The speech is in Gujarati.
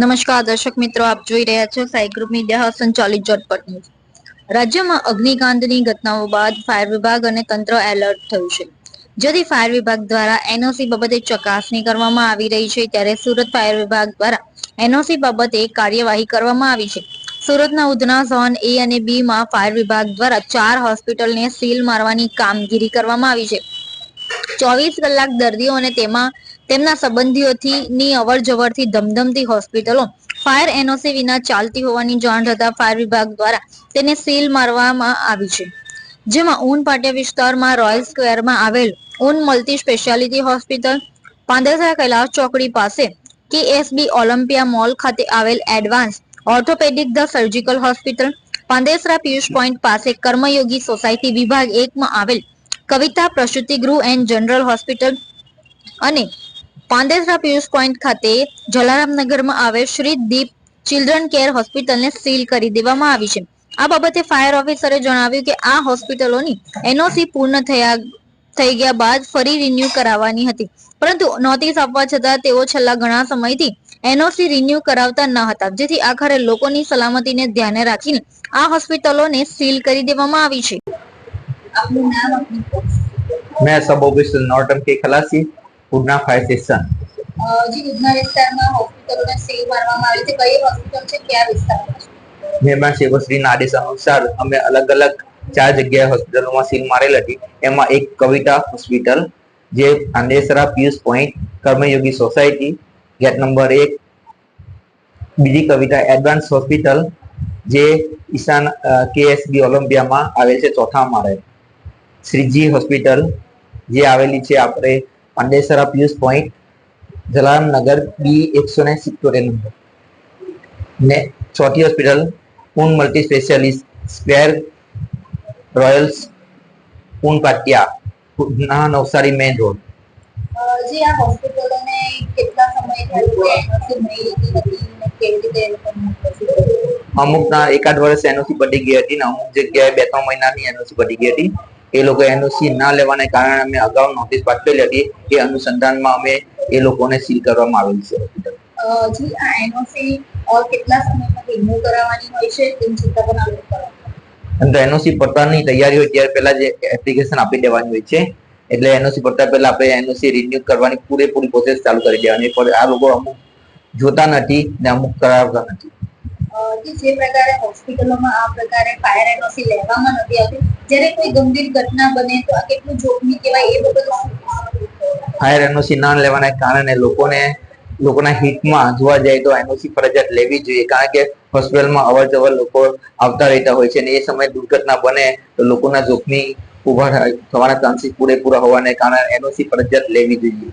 નમસ્કાર, દર્શક મિત્રો, આપ જોઈ રહ્યા છો સાઈ ગ્રુપ મીડિયા સંચાલિત ઝટપટ ન્યૂઝ. રાજ્યમાં અગ્નિકાંડની ઘટનાઓ બાદ ફાયર વિભાગ અને તંત્ર એલર્ટ થયું છે. જેથી ફાયર વિભાગ દ્વારા એનઓસી બાબતે ચકાસણી કરવામાં આવી રહી છે, ત્યારે સુરત ફાયર વિભાગ દ્વારા એનઓસી બાબતે કાર્યવાહી કરવામાં આવી છે. સુરતના ઉધના ઝોન એ અને બી માં ફાયર વિભાગ દ્વારા ચાર હોસ્પિટલને સીલ મારવાની કામગીરી કરવામાં આવી છે. ચોવીસ કલાક દર્દીઓ અને તેમાં તેમના સંબંધીઓથી ની અવર જવરથી ધમધમતી હોસ્પિટલો, ફાયર એનઓસી વિના ચાલતી હોવાની જાણ થતા ફાયર વિભાગ દ્વારા તેને સીલ મારવામાં આવી છે. જેમાં ઊન પાટિયા વિસ્તારમાં રોયલ સ્ક્વેરમાં આવેલ one multi speciality hospital Pandesara Kailash ચોકડી પાસે કેએસબી ઓલિમ્પિયા મોલ ખાતે આવેલ advance orthopaedic the surgical hospital Pandesara Piyush point પાસે કર્મયોગી સોસાયટી વિભાગ એકમાં આવેલ કવિતા પ્રસૂતિ ગૃહ એન્ડ જનરલ હોસ્પિટલ અને પાંદેસરા પિયુષ પોઈન્ટ ખાતે જલારામનગરમાં આવેલ શ્રી દીપ ચિલ્ડ્રન કેર હોસ્પિટલને સીલ કરી દેવામાં આવી છે. આ બાબતે ફાયર ઓફિસરે જણાવ્યું કે આ હોસ્પિટલોની એનઓસી પૂર્ણ થયા, થઈ ગયા બાદ ફરી રિન્યુ કરાવવાની હતી. પરંતુ નોટિસ આપવા છતાં તેઓ છેલ્લા ઘણા સમયથી એનઓસી રિન્યુ કરાવતા ન હતા. જેથી આખરે લોકોની સલામતીને ધ્યાને રાખીને આ હોસ્પિટલોને સીલ કરી દેવામાં આવી છે. મેં સબ ઓફિસર નોર્ટન કે ખલાસી ઉડના ફાયર સ્ટેશન? જે ઉડના વિસ્તારમાં હોસ્પિટલોને સેલ મારવામાં આવી છે કઈ હોસ્પિટલ છે કયા વિસ્તારમાં મહેમાન સેવશ્રીના આદેશ અનુસાર અમે અલગ અલગ ચાર જગ્યાએ હોસ્પિટલોમાં સીલ મારેલ હતી. એમાં એક કવિતા હોસ્પિટલ જે Pandesara Piyush point Karmayogi society gate number એક. બીજી કવિતા એડવાન્સ હોસ્પિટલ જે ઈશાન કેએસબી ઓલિમ્પિયામાં આવેલ છે ચોથા માળે. શ્રીજી હોસ્પિટલ જે આવેલી છે આપણે પાંડેસરા પિયુષ પોઈન્ટ જલારામ નગર બી એકસો ને સિત્તોતેર નંબર ને ચોથી hospital Puna multi specialist square royals Puna Patiya ના નવસારી મેઇન રોડ જે આ હોસ્પિટલોને કેટલા સમય થયું કે એનઓસી મળી હતી ને કેવી રીતે એ લોકોને મોકલ્યું? અમુકના એકાદ વર્ષ એનઓસી પડી ગઈ હતી ને અમુક જગ્યાએ બે ત્રણ મહિનાની એનઓસી પડી ગઈ હતી એ લોકો એનઓસી ના લેવાને કારણે અમે અગાઉ નોટિસ પાઠવેલી હતી એ અનુસંધાનમાં અમે એ લોકોને સીલ કરવામાં આવેલ છે. જી આ એનઓસી કેટલા સમયમાં રિન્યુ કરાવવાની હોય છે તેની ચિંતા પણ આપણે કરવાની અને એનઓસી પડતાની તૈયારી હોય ત્યારે પહેલા જે એપ્લિકેશન આપી દેવાની હોય છે. એટલે એનઓસી પડતા પહેલા આપણે એનઓસી રિન્યુ કરવાની પૂરેપૂરી પ્રોસેસ ચાલુ કરી દેવાની. પણ આ લોકો અમુક જોતા નથી ને અમુક કરાવતા નથી. જે પ્રકારે હોસ્પિટલોમાં આ પ્રકારે ફાયર એનઓસી લેવામાં નથી આવતી જ્યારે કોઈ ગંભીર ઘટના બને તો આ કેટલું જોખમી કહેવાય એ બાબતે ફાયર એનઓસી ના લેવાના કારણે લોકોને, લોકોના હિતમાં જોવા જાય તો એનઓસી ફરજિયાત લેવી જોઈએ. કારણ કે હોસ્પિટલમાં અવર જવર લોકો આવતા રહેતા હોય છે અને એ સમયે દુર્ઘટના બને તો લોકોના જોખમી ઊભા થવાના ચાન્સીસ પૂરેપૂરા હોવાને કારણે એનઓસી ફરજિયાત લેવી જોઈએ.